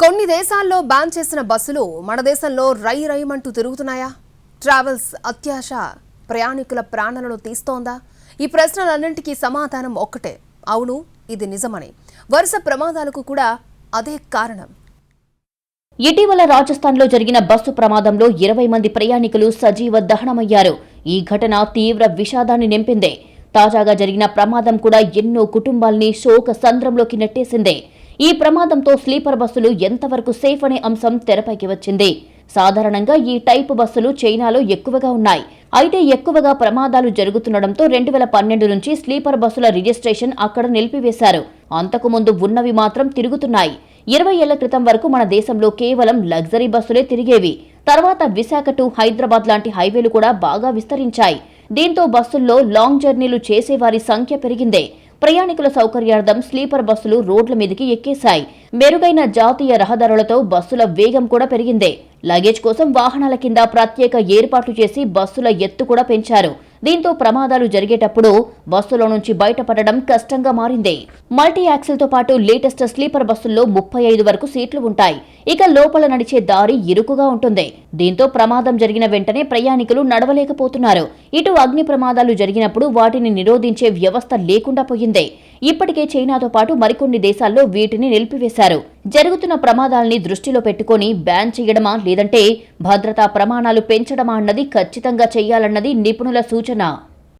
కొన్ని దేశాల్లో బ్యాన్ చేసిన బస్సులు మన దేశంలో రై రైమంటూ తిరుగుతున్నాయా? ట్రావెల్స్ అత్యాశ ప్రయాణికుల ప్రాణాలను తీస్తోందా? ఈ ప్రశ్నలన్నింటికీ సమాధానం ఒక్కటే. అవును ఇది నిజమని. వరుస ప్రమాదాలకు కూడా అదే కారణం. ఇటీవల రాజస్థాన్లో జరిగిన బస్సు ప్రమాదంలో ఇరవై మంది ప్రయాణికులు సజీవ దహనమయ్యారు. ఈ ఘటన తీవ్ర విషాదాన్ని నింపింది. తాజాగా జరిగిన ప్రమాదం కూడా ఎన్నో కుటుంబాల్ని శోక సంద్రంలోకి నెట్టేసింది. ఈ ప్రమాదంతో స్లీపర్ బస్సులు ఎంతవరకు సేఫ్ అనే అంశం తెరపైకి వచ్చింది. సాధారణంగా ఈ టైప్ బస్సులు చైనాలో ఎక్కువగా ఉన్నాయి. అయితే ఎక్కువగా ప్రమాదాలు జరుగుతుండటంతో రెండు వేల పన్నెండు నుంచి స్లీపర్ బస్సుల రిజిస్ట్రేషన్ అక్కడ నిలిపివేశారు. అంతకుముందు ఉన్నవి మాత్రం తిరుగుతున్నాయి. ఇరవై ఏళ్ళ క్రితం వరకు మన దేశంలో కేవలం లగ్జరీ బస్సులే తిరిగేవి. తర్వాత విశాఖ టు హైదరాబాద్ లాంటి హైవేలు కూడా బాగా విస్తరించాయి. దీంతో బస్సుల్లో లాంగ్ జర్నీలు చేసేవారి సంఖ్య పెరిగిందే. ప్రయాణికుల సౌకర్యార్థం స్లీపర్ బస్సులు రోడ్ల మీదకి ఎక్కేశాయి. మెరుగైన జాతీయ రహదారులతో బస్సుల వేగం కూడా పెరిగిందే. లగేజ్ కోసం వాహనాల కింద ప్రత్యేక ఏర్పాట్లు చేసి బస్సుల ఎత్తు కూడా పెంచారు. దీంతో ప్రమాదాలు జరిగేటప్పుడు బస్సులో నుంచి బయటపడడం కష్టంగా మారింది. మల్టీ యాక్సిల్తో పాటు లేటెస్ట్ స్లీపర్ బస్సుల్లో ముప్పై ఐదు వరకు సీట్లు ఉంటాయి. ఇక లోపల నడిచే దారి ఇరుకుగా ఉంటుంది. దీంతో ప్రమాదం జరిగిన వెంటనే ప్రయాణికులు నడవలేకపోతున్నారు. ఇటు అగ్ని ప్రమాదాలు జరిగినప్పుడు వాటిని నిరోధించే వ్యవస్థ లేకుండా పోయింది. ఇప్పటికే చైనాతో పాటు మరికొన్ని దేశాల్లో వీటిని నిలిపివేశారు. జరుగుతున్న ప్రమాదాల్ని దృష్టిలో పెట్టుకొని బ్యాన్ చేయడమా లేదంటే భద్రతా ప్రమాణాలు పెంచడమా అన్నది ఖచ్చితంగా చేయాలన్నది నిపుణుల సూచన.